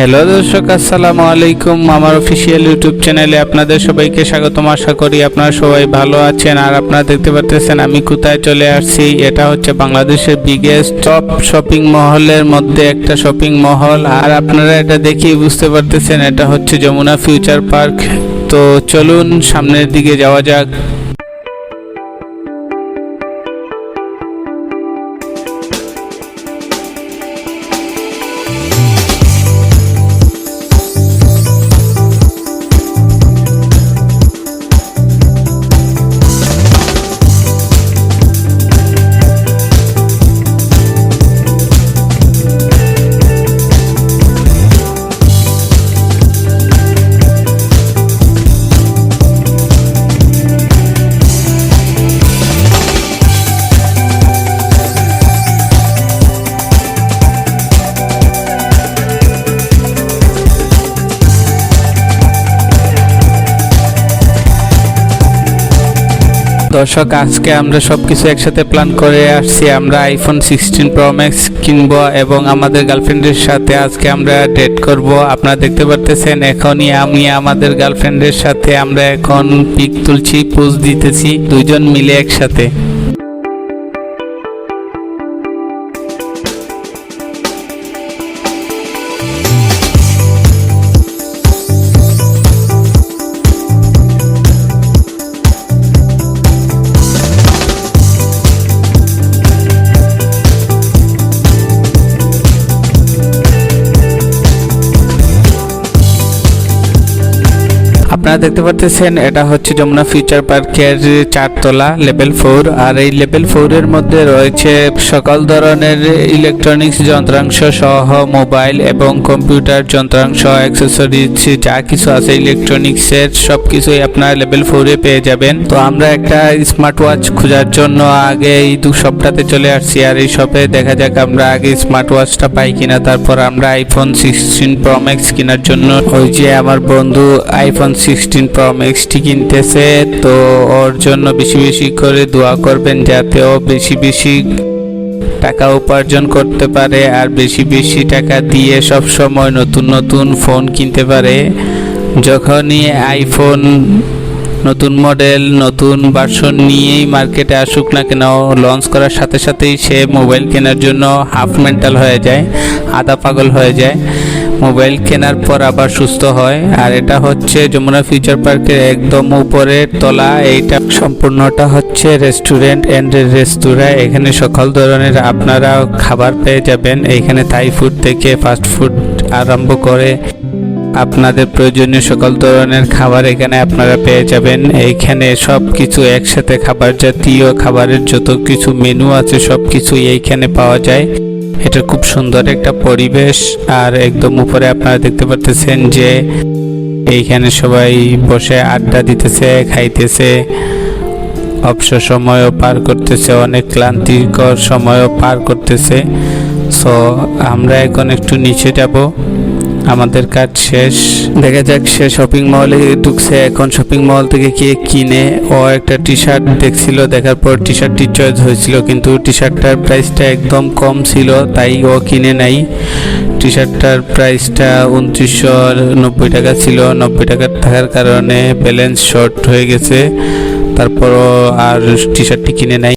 Hello দর্শক, আসসালামু আলাইকুম। আমার অফিসিয়াল ইউটিউব চ্যানেলে আপনাদের সবাইকে স্বাগতম। আশা করি আপনারা সবাই ভালো আছেন। আর আপনারা দেখতে পাচ্ছেন আমি কোথায় চলে আসছি? এটা হচ্ছে বাংলাদেশের বিগেস্ট টপ শপিং মহলের মধ্যে একটা শপিং মহল। আর আপনারা এটা দেখেই বুঝতে পারতেছেন, এটা হচ্ছে যমুনা ফিউচার পার্ক তো চলুন, সামনের দিকে যাওয়া যাক। দর্শক, আজকে আমরা সবকিছু একসাথে প্ল্যান করে আসছি। আমরা আইফোন সিক্সটিন প্রো ম্যাক্স কিনবো এবং আমাদের গার্লফ্রেন্ডের সাথে আজকে আমরা ডেট করব। আপনারা দেখতে পারতেছেন, এখনই আমি আমাদের গার্লফ্রেন্ডের সাথে আমরা এখন পিক তুলছি পোজ দিতেছি, দুইজন মিলে একসাথে। আপনারা দেখতে পাচ্ছেন এটা হচ্ছে যমুনা ফিউচার পার্কের চারতলা, লেভেল ফোর। আর এই লেভেল ফোরের মধ্যে রয়েছে সকল ধরনের ইলেকট্রনিক্স যন্ত্রাংশ সহ মোবাইল এবং কম্পিউটার যন্ত্রাংশ অ্যাক্সেসরিজ যা কিছু আছে ইলেকট্রনিক্সের সব কিছুই আপনারা লেভেল ফোরে পেয়ে যাবেন। তো আমরা একটা স্মার্ট ওয়াচ খোঁজার জন্য আগে এই দু সপ্তাহে চলে আসছি, আর এই শপে দেখা যাক আমরা আগে স্মার্ট ওয়াচটা পাই কিনা। তারপর আমরা আইফোন সিক্সটিন প্রো ম্যাক্স কেনার জন্য ওই যে আমার বন্ধু আইফোন সিক্সটিন প্রো ম্যাক্সটি কিনতেছে, তো ওর জন্য বেশি বেশি করে দোয়া করবেন যাতে ও বেশি বেশি টাকা উপার্জন করতে পারে আর বেশি বেশি টাকা দিয়ে সব সময় নতুন নতুন ফোন কিনতে পারে। যখনই আইফোন নতুন মডেল নতুন ভার্সন নিয়েই মার্কেটে আসুক না কেন লঞ্চ করার সাথে সাথেই সে মোবাইল কেনার জন্য হাফ মেন্টাল হয়ে যায়, আধা পাগল হয়ে যায়। মোবাইল কেনার পর আবার সুস্থ হয়। আর এটা হচ্ছে যমুনা ফিউচার পার্কের একদম উপরের তলা। এইটা সম্পূর্ণটা হচ্ছে রেস্টুরেন্ট অ্যান্ড রেস্তোরাঁ। এখানে সকল ধরনের আপনারা খাবার পেয়ে যাবেন। এইখানে থাই ফুড থেকে ফাস্ট ফুড আরম্ভ করে আপনাদের প্রয়োজনীয় সকল ধরনের খাবার এখানে আপনারা পেয়ে যাবেন। এইখানে সব কিছু একসাথে খাবার জাতীয় খাবারের যত কিছু মেনু আছে সব কিছুই এইখানে পাওয়া যায়। এটা খুব সুন্দর একটা পরিবেশ। আর একদম উপরে আপনারা দেখতে পারতেছেন যে এইখানে সবাই বসে আড্ডা দিতেছে, খাইতেছে। অবসর সময়ও পার করতেছে, অনেক ক্লান্তিকর সময়ও পার করতেছে। সো আমরা এখন একটু নিচে যাব। আমাদের কাজ শেষ। দেখা যাক সে শপিং মলে ঢুকছে। এখন শপিং মল থেকে কে কিনে, ও একটা টি শার্ট দেখছিল, দেখার পর টি শার্টটি চয়েস হয়েছিল, কিন্তু টি শার্টটার প্রাইসটা একদম কম ছিল, তাই ও কিনে নাই। টি শার্টটার প্রাইসটা উনত্রিশশো নব্বই টাকা ছিল। নব্বই টাকা থাকার কারণে ব্যালেন্স শর্ট হয়ে গেছে। তারপরও আর টি শার্টটি কিনে নাই।